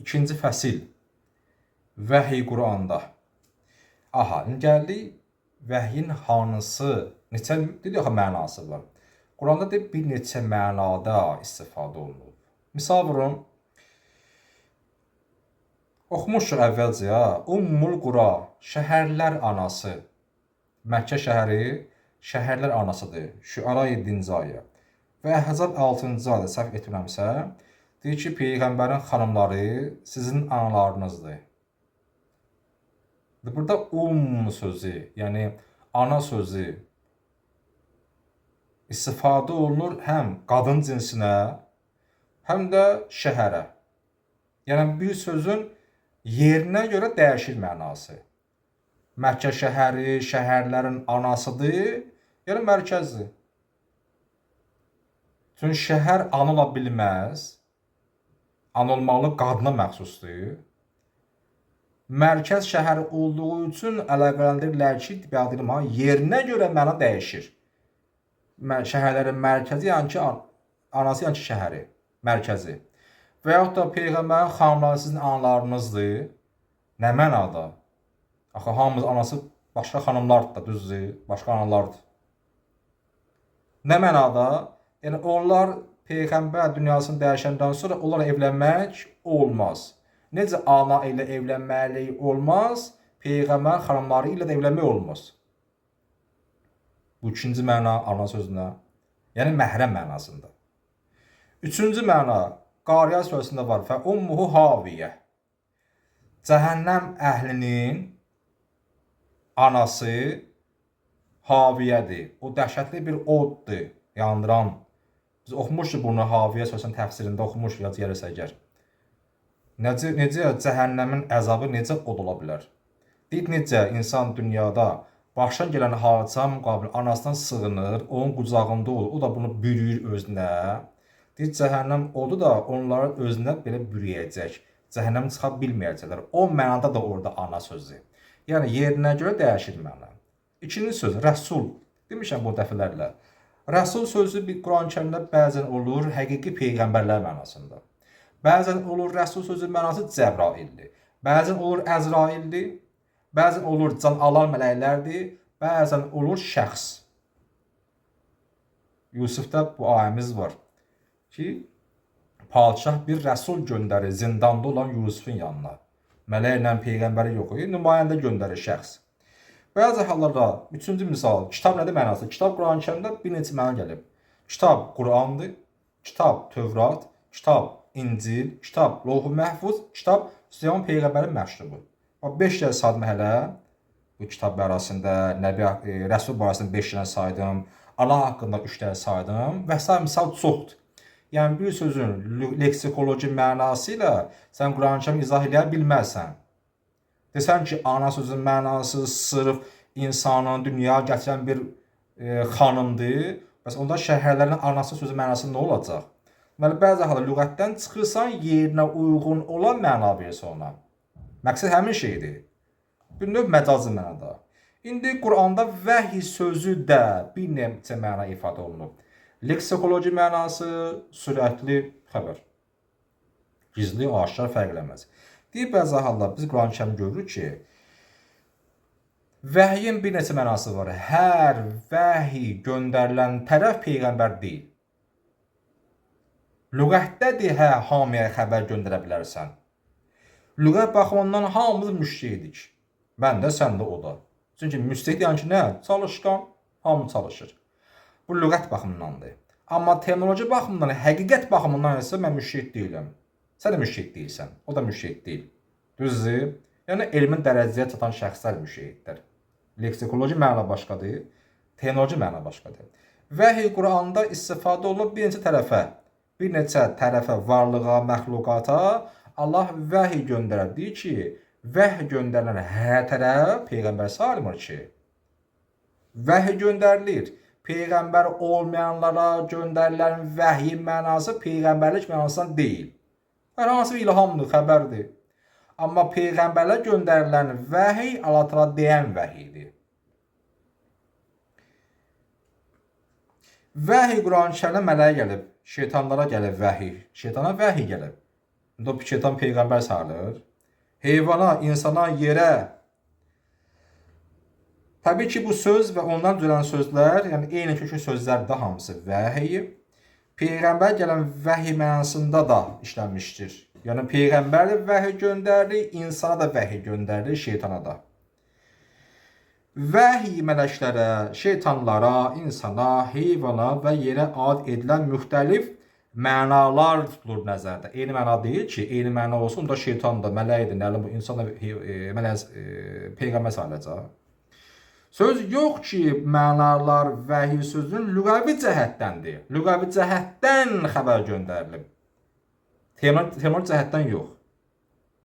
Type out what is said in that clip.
İkinci fəsil. Vəhiy Quranda. Aha, gəldik vəhyin hansı, neçə dedik axı mənası var. Quranda deyib bir neçə mənada istifadə olunub. Misal vurun. Oxumuşuq əvvəlcə ya. Ummul Qura, şəhərlər anası. Məkkə şəhəri şəhərlər anasıdır. Şüara 7-ci ayə. Və Əhzab 6-cı ayə səhv etmirəmsə, deyir ki, peyğəmbərin xanımları sizin analarınızdır. Burada um sözü, yəni ana sözü istifadə olunur həm qadın cinsinə, həm də şəhərə. Yəni bir sözün yerinə görə dəyişir mənası. Məkkə şəhəri şəhərlərin anasıdır, yəni mərkəzdir. Çünki şəhər ana ola bilməz. Ana olmalı qadına məxsusdur. Mərkəz şəhər olduğu üçün əlaqələndirirlər ki, bəyadım ha, yerinə görə məna dəyişir. Mə- Şəhərlərin mərkəzi yəni ki, an- anası yəni ki, şəhəri, mərkəzi. Və yaxud da peyğəmbərin xanımları sizin analarınızdır. Nə mənada? Axı hamımız anası başqa xanımlardır da, düzdür? Başqa analardır. Nə mənada? Yəni onlar peyğəmbər dünyasını dəyişəndən sonra onlarla evlənmək olmaz. Necə ana ilə evlənməlik olmaz, peyğəmbər xanımları ilə də evlənmək olmaz. Bu ikinci məna ana sözünə. Yəni məhrəm mənasında. Üçüncü məna Qariya surəsində var. Fə ummuhu haviyə. Cəhənnəm əhlinin anası haviyədir. O dəhşətli bir oddur, yandıran. Biz oxumuşuq bunu Haviyə surəsinin təfsirində oxumuşuq ya gəlirsə əgər. Necə necə cəhənnəmin əzabı necə od ola bilər? Deyir necə insan dünyada başına gələn hadisə müqabil anasından sığınır, onun qucağında olur, o da bunu bürüyür özünə. Deyir cəhənnəm odu da onları özünə belə bürüyəcək. Cəhənnəm çıxa bilməyəcəklər. O mənada da orada ana sözü. Yəni yerinə görə dəyişir məna. İkinci söz Rəsul. Demişəm bu dəfələrlə. Rəsul sözü bir Quran-Kərimdə bəzən olur həqiqi peyğəmbərlər mənasında. Bəzən olur Rəsul sözü mənası Cəbraildir. Bəzən olur Əzraildir. Bəzən olur can alan mələklərdir. Bəzən olur şəxs. Yusufda bu ayəmiz var ki, padşah bir rəsul göndərir zindanda olan Yusufun yanına. Mələklə peyğəmbəri yox idi, nümayəndə göndərir şəxs. Bəzi hallarda üçüncü misal, kitab nədir mənası? Kitab Quran-Kərimdə bir neçə məna gəlib. Kitab Qurandır, kitab Tövrat, kitab İncil, kitab Loh-u Məhfuz, kitab Süleyman peyğəmbərin məktubu. O 5 dəfə saydım hələ bu kitab barəsində, Nəbi e, Rəsul barəsində 5 dənə saydım, Allah haqqında 3 dənə saydım və s. misal çoxdur. Yəni bir sözün leksikoloji mənası ilə sən Quran-Kərim izah edə bilməzsən. Desən ki, ana sözün mənası sırf insanın dünyaya gətirən bir e, xanımdır. Bəs onda şəhərlərin anası sözü mənası nə olacaq? Deməli bəzi halda lüğətdən çıxırsan, yerinə uyğun olan məna verirsən ona. Məqsəd həmin şeydir. Bir növ məcazi mənada. İndi Quranda vəhy sözü də bir neçə məna ifadə olunub. Leksikoloji mənası sürətli xəbər. Gizli, aşkar fərqləməz. Deyir bəzi halda biz Quran-Kərim görürük ki, vəhyin bir neçə mənası var. Hər vəhy göndərilən tərəf peyğəmbər deyil. Lüğətdədir hə hamiyə xəbər göndərə bilərsən. Lüğət baxımından hamımız müşridik. Mən də, sən də, o da. Çünki müşrik yəni ki, nə? Çalışqan, hamı çalışır. Bu lüğət baxımındandır. Amma terminoloji baxımından, həqiqət baxımından isə mən müşrik deyiləm. Sən də müşrik deyilsən, o da müşrik deyil. Düzdür? Yəni elmin dərəcəyə çatan şəxslər müşrikdir. Leksikoloji məna başqadır, terminoloji məna başqadır. Vəhy Quranda istifadə olunub bir neçə tərəfə, bir neçə tərəfə, varlığa, məxluqata Allah vəhy göndərər. Deyir ki, vəhy göndərilən hər tərəf peyğəmbər salimir ki. Vəhy göndərilir. Peyğəmbər olmayanlara göndərilən vəhyin mənası peyğəmbərlik mənasından deyil. Hər hansı bir ilhamdır, xəbərdir. Amma peyğəmbərlərə göndərilən vəhy Allah təala deyən vəhiydir. Vəhy Quran-Kərimdə mələyə gəlib, şeytanlara gəlib vəhy. Şeytana vəhy gəlib. İndi o şeytan peyğəmbər sayılır. Heyvana, insana, yerə. Təbii ki, bu söz və ondan gələn sözlər, yəni eyni kökün sözlərdir hamısı vəhiy. Peyğəmbər gələn vəhiy mənasında da işlənmişdir. Yəni peyğəmbər də vəhiy göndərdi, insana da vəhiy göndərdi, şeytana da. Vəhiy mələklərə, şeytanlara, insana, heyvana və yerə ad edilən müxtəlif mənalar tutulur nəzərdə. Eyni məna deyil ki, eyni məna olsun da şeytan da, mələkdir, nə bu insan da e, mələk e, peyğəmbər sayılacaq. Söz yox ki, mənalar vəhiy sözünün lüğəvi cəhətdəndir. Lüğəvi cəhətdən xəbər göndərilib. Terminal, terminal cəhətdən yox.